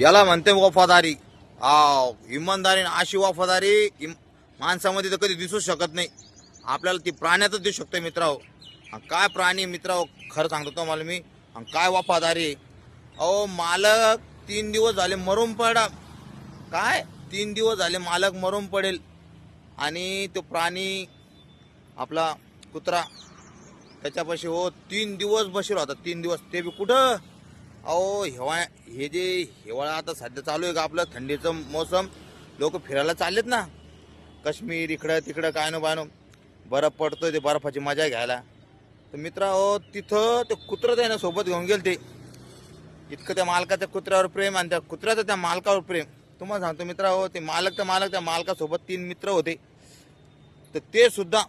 याला म्हणते वफादारी आव इमानदारी अशी वफादारी इम- माणसामध्ये तर कधी दिसूच शकत नाही. आपल्याला ती प्राण्यातच दिसू शकते मित्राओ आणि काय प्राणी मित्राओ खरं सांगतो तुम्हाला मी. आणि काय वफादारी अहो मालक तीन दिवस झाले मरून पडा काय? तीन दिवस झाले मालक मरून पडेल. आणि तो प्राणी आपला कुत्रा त्याच्यापाशी हो तीन दिवस बशीर होता. तीन दिवस. ते बी कुठं? अहो हिवाळ्या हे जे हिवाळा आता सध्या चालू आहे का आपलं? थंडीचं मोसम. लोक फिरायला चाललेत ना. काश्मीर इकडं तिकडं काय नो बायनो बर्फ पडतोय ते बर्फाची मजा घ्यायला. तर मित्र हो तिथं ते कुत्रं ना सोबत घेऊन गेल ते इतकं त्या मालकाच्या कुत्र्यावर प्रेम आणि त्या कुत्र्याचं त्या मालकावर प्रेम. तुम्हाला सांगतो मित्र हो ते मालक त्या मालक त्या मालकासोबत तीन मित्र होते. तर ते सुद्धा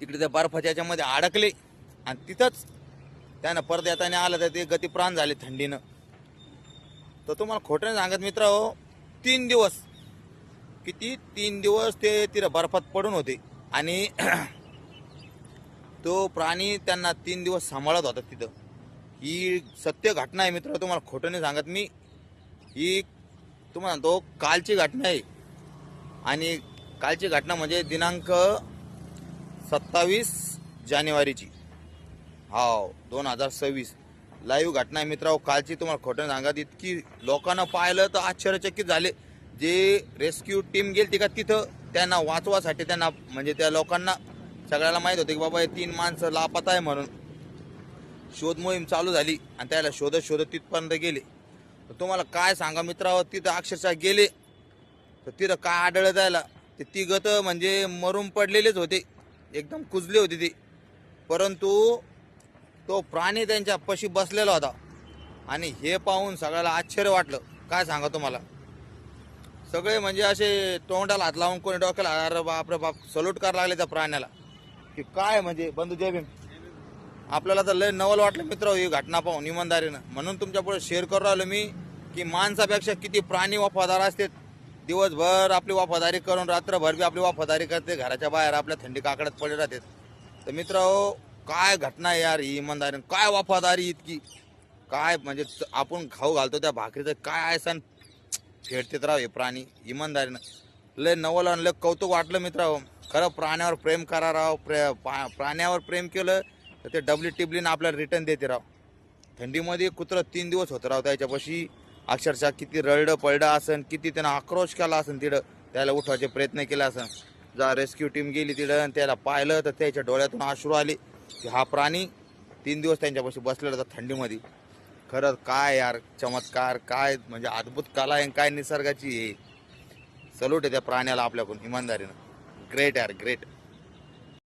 तिकडे त्या बर्फाच्या याच्यामध्ये अडकले. आणि तिथंच त्यानं परत येताना आलं तर ते गतिप्राण झाले थंडीनं. तर तुम्हाला खोटं नाही सांगत मित्र हो तीन दिवस. किती? तीन दिवस ते तिथं बर्फात पडून होते. आणि तो प्राणी त्यांना तीन दिवस सांभाळत होता तिथं. ही सत्य घटना आहे मित्र तुम्हाला खोटं नाही सांगत मी. ही तुम्हाला तो कालची घटना आहे. आणि कालची घटना म्हणजे दिनांक सत्तावीस जानेवारीची. हो दोन हजार सव्वीस. लाईव्ह घटना आहे मित्रांनो कालची तुम्हाला खोटं सांगा सांगत इतकी लोकांना पाहिलं तर आश्चर्यचकित झाले. जे रेस्क्यू टीम गेली का तिथं त्यांना वाचवासाठी त्यांना म्हणजे त्या लोकांना सगळ्याला माहीत होते की बाबा हे तीन माणसं लापत आहे म्हणून. शोध मोहीम चालू झाली आणि त्याला शोधत शोधत तिथपर्यंत गेले. तर तुम्हाला काय सांगा मित्रावर तिथं अक्षरशः गेले. तर तिथं काय आढळत जायला ते तिघत म्हणजे मरून पडलेलेच होते. एकदम कुजले होते ते. परंतु तो प्राणी त्यांच्या पशी बसलेला होता. आणि हे पाहून सगळ्याला आश्चर्य वाटलं. काय सांगा तुम्हाला? सगळे म्हणजे असे तोंडाला हात लावून कोणी डोक्याला अरे बापरे बाप सल्यूट करायला लागले त्या प्राण्याला. की काय म्हणजे बंधू जय भीम? आपल्याला तर लय नवल वाटलं मित्र हो ही घटना पाहून इमानदारीनं. म्हणून तुमच्यापुढे शेअर करू राहिलो मी की माणसापेक्षा किती प्राणी वफादार असतात. दिवसभर आपली वफादारी करून रात्रभर बी आपली वफादारी करते घराच्या बाहेर आपल्या थंडी काकड्यात पडले राहतात. तर मित्र हो, काय घटना यार ही इमानदारी. काय वफादारी इतकी? काय म्हणजे त- आपण खाऊ घालतो त्या भाकरीचं. काय आहे फेडतेत राव हे प्राणी. इमानदारीनं लय नवल आणि लय कौतुक वाटलं मित्र. खरं प्राण्यावर प्रेम करा राव. प्रे पा- प्राण्यावर प्रेम केलं तर ते डबली टिबलीनं आपल्याला रिटर्न देते राव. थंडीमध्ये कुत्रं तीन दिवस होतं राव त्याच्यापाशी. अक्षरशः किती रळडं पळडं असन किती त्यानं आक्रोश केला असन तिथं. त्याला उठवायचे प्रयत्न केला असन. जा रेस्क्यू टीम गेली तिथं आणि त्याला पाहिलं तर त्याच्या डोळ्यातून अश्रू आले. की हा प्राणी तीन दिवस त्यांच्यापाशी बसलेला होता थंडीमध्ये. खरंच काय यार चमत्कार काय म्हणजे अद्भुत कला आहे आणि काय निसर्गाची आहे. सलूट आहे त्या प्राण्याला आपल्याकडून इमानदारीनं. ग्रेट यार ग्रेट